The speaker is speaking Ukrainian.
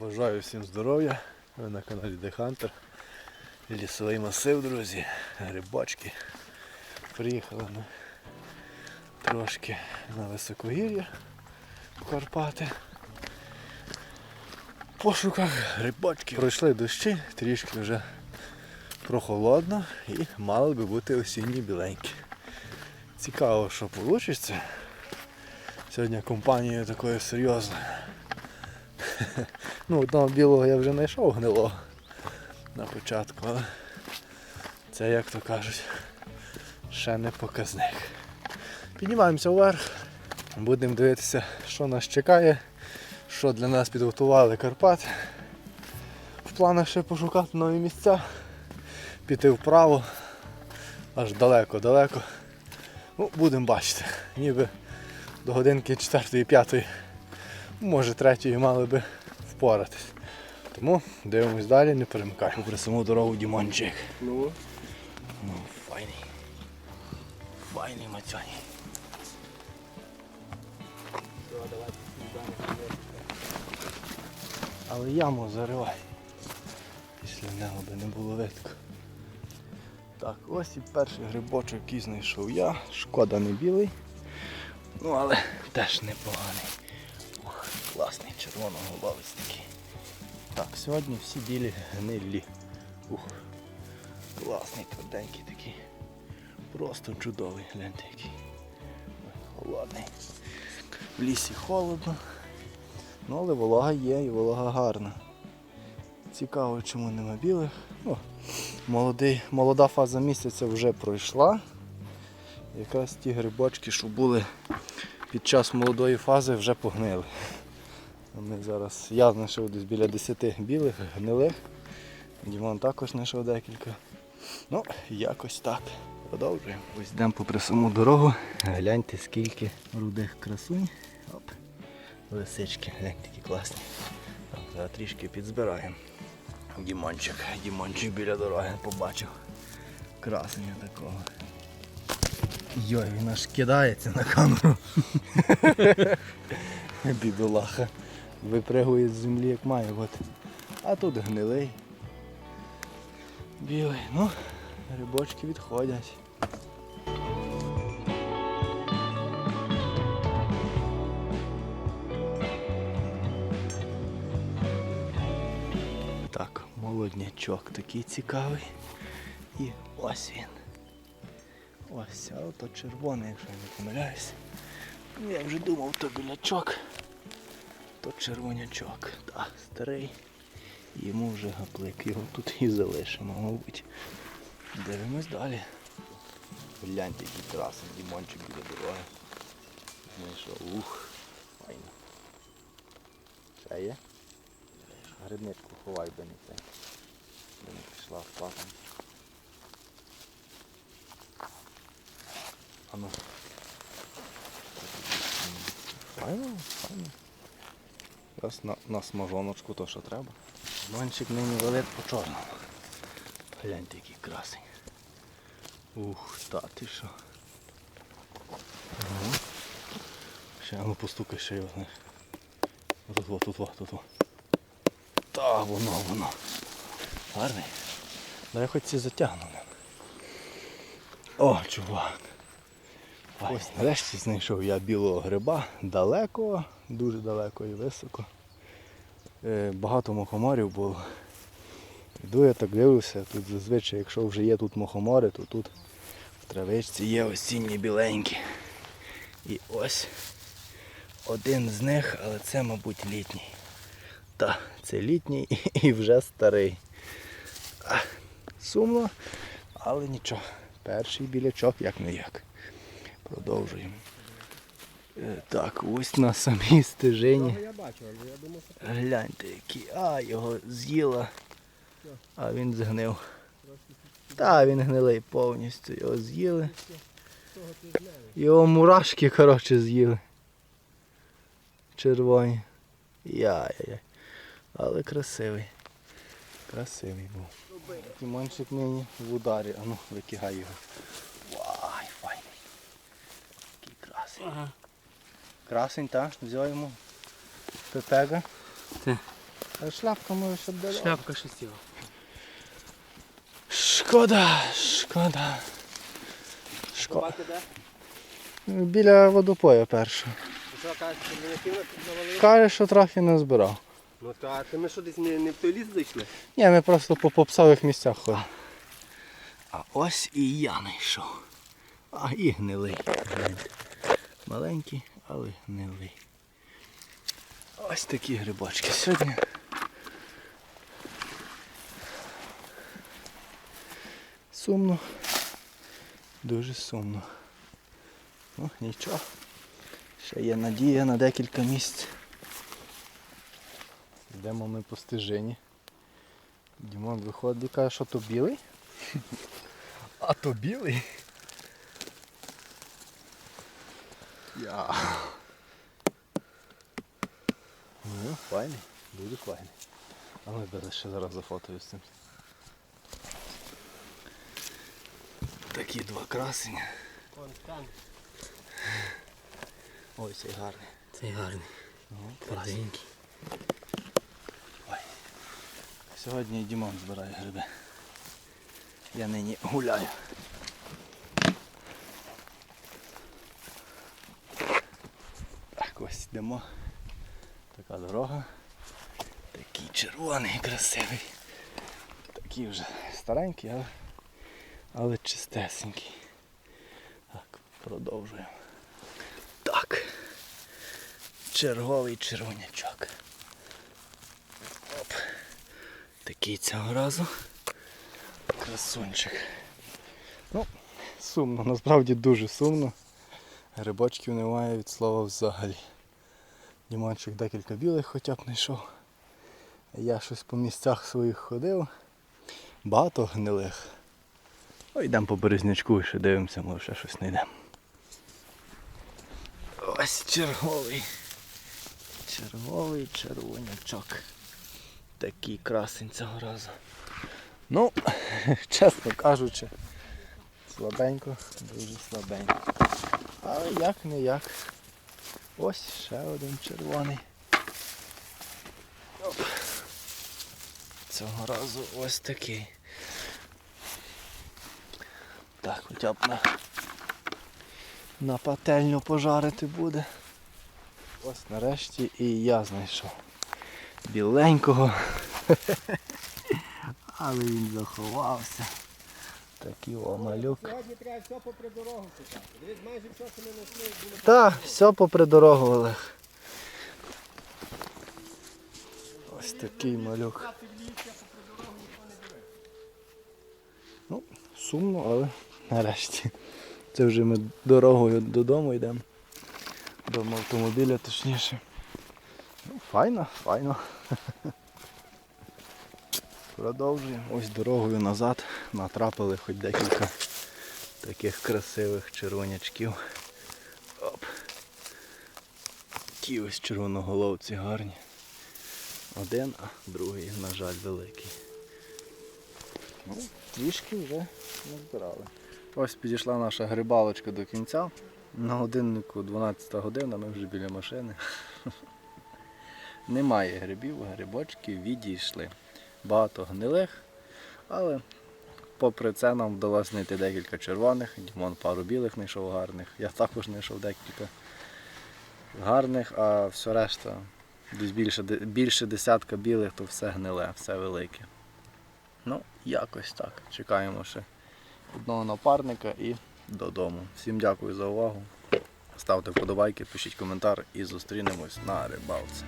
Бажаю всім здоров'я. Ви на каналі The Hunter. Лісовий масив, друзі. Рибачки. Приїхали ми трошки на високогір'я в Карпати. В пошуках рибачки. Пройшли дощі, трішки вже прохолодно і мали би бути осінні біленькі. Цікаво, що вийде. Сьогодні компанією такою серйозною. Ну, одного білого я вже знайшов гнилого на початку, але це, як то кажуть, ще не показник. Піднімаємося вверх, будемо дивитися, що нас чекає, що для нас підготували Карпати. В планах ще пошукати нові місця, піти вправо, аж далеко-далеко. Ну, будемо бачити. Ніби до годинки 4-5, може 3 мали би впоратись. Тому дивимось далі, не перемикай. Попри саму дорогу Дімончик. Ну, Ну, файний. Файний мацьоні. Але яму заривай. Після нього би не було видко. Так, ось і перший грибочок, який знайшов я. Шкода не білий. Ну але теж непоганий. Класний червоно-голубавець такий. Так, сьогодні всі білі гнилі. Ух, класний, тверденький такий. Просто чудовий, гляньте який. Холодний. В лісі холодно. Ну, але волога є і волога гарна. Цікаво, чому нема білих. Ну, молодий, молода фаза місяця вже пройшла. Якраз ті грибочки, що були під час молодої фази, вже погнили. Ми зараз, я знайшов десь біля 10 білих, гнилих. Дімон також знайшов декілька. Ну, якось так. Продовжуємо. Ось йдемо попри саму дорогу. Гляньте, скільки рудих красунь. Оп. Лисички, глянь, такі класні. Так, зараз трішки підзбираємо. Дімончик, Дімончик біля дороги побачив. Красення такого. Йой, він аж кидається на камеру. Бідолаха. Випригує з землі як має бути. А тут гнилий. Білий. Ну, рибочки відходять. Так, молоднячок такий цікавий. І ось він. Ось, а ото червоний, якщо я не помиляюсь. Я вже думав, то білячок, то червонячок. Так, старий. Йому вже гаплик. Його тут і залишимо, мабуть. Дивимось далі. Гляньте, який красний дімончик біля дороги. Знайшов. Ух, файно. Ще є? Грибничку ховай, би не це. Би не пішла в патом. А ну. Файно, файно. Зараз на, на смажоночку то, що треба. Манчик нині велик по чорному. Гляньте, який красень. Ух, та ти що. Ага. Ще ну постукай ще його, знаєш. Тут, во, тут, во, тут. во. Та, воно, воно. Гарний. Дай хоч ці затягну. О, чувак. Ось нарешті знайшов я білого гриба далеко, дуже далеко і високо. Е, Багато мухоморів було. Йду я так дивлюся, тут зазвичай, якщо вже є тут мухомори, то тут в травичці є осінні біленькі. І ось один з них, але це, мабуть, літній. Та, це літній і вже старий. Сумно, але нічого. Перший білячок як не як. Продовжуємо. Е, Так, ось на самій стежині. Гляньте, який. А, його з'їла. А він згнив. Та, він гнилий повністю. Його з'їли. Його мурашки, коротше, з'їли. Червоні. Яй-яй. Але красивий. Красивий був. Тімончик нині в ударі. А ну, викигай його. Вай, файний. Який красень. Ага. Красень, так? Взяв йому пепега. Ти. А шляпка може ще буде. Шляпка шестіла. Шкода, шкода. Шкода. Біля водопою першого. Що кажеш, що? Каже, що трохи не збирав. Ну то, а ти ми що десь не, не в той ліс зайшли? Ні, ми просто по попсових місцях ходимо. А ось і я знайшов. А і гнилий. Маленький, але гнилий. Ось такі грибочки сьогодні. Сумно. Дуже сумно. Ну, нічого. Ще є надія на декілька місць. Йдемо ми по стежині. Дімон виходить і каже, що то білий? А то білий? Я. Ну, файний, дуже файний. Але зараз ще зараз зафотою з цим. Такі два красені. Вон. Ой, цей гарний. Цей гарний. Ну, Маленький. Ой. Сьогодні і Дімон збирає гриби. Я нині гуляю. Так ось йдемо. Така дорога. Такий червоний, красивий. Такий вже старенький, але, але чистесенький. Так, продовжуємо. Так. Черговий червонячок. Оп. Такий цього разу. Красунчик. Ну, сумно, насправді дуже сумно. Грибочків немає від слова взагалі. Дімончик декілька білих хоча б знайшов. Я щось по місцях своїх ходив. Багато гнилих. Ну, йдемо по березнячку і ще дивимося, може ще щось знайдемо. Ось черговий. Черговий червонячок. Такий красень цього разу. Ну, чесно кажучи, слабенько, дуже слабенько. Але як не як. Ось ще один червоний. Оп. Цього разу ось такий. Так, хоча б на, на пательню пожарити буде. Ось нарешті і я знайшов біленького. Але він заховався. Такий о малюк. Сьогодні треба все попри дорогу шукати. Дивись, майже все, що ми знайшли, було Так, все попри дорогу, Олег. Ось такий малюк. Ну, сумно, але нарешті. Це вже ми дорогою додому йдемо. До автомобіля точніше. Ну, файно, файно. Продовжуємо. Ось дорогою назад натрапили хоч декілька таких красивих червонячків. Оп. Ті ось червоноголовці гарні. Один, а другий, на жаль, великий. Ну, трішки вже назбирали. Ось підійшла наша грибалочка до кінця. На годиннику 12 година, ми вже біля машини. Немає грибів, грибочки відійшли. Багато гнилих, але попри це нам вдалося знайти декілька червоних, Дімон пару білих знайшов гарних. Я також знайшов декілька гарних, а все решта, десь більше, більше десятка білих, то все гниле, все велике. Ну, якось так. Чекаємо ще одного напарника і додому. Всім дякую за увагу. Ставте вподобайки, пишіть коментар і зустрінемось на рибалці.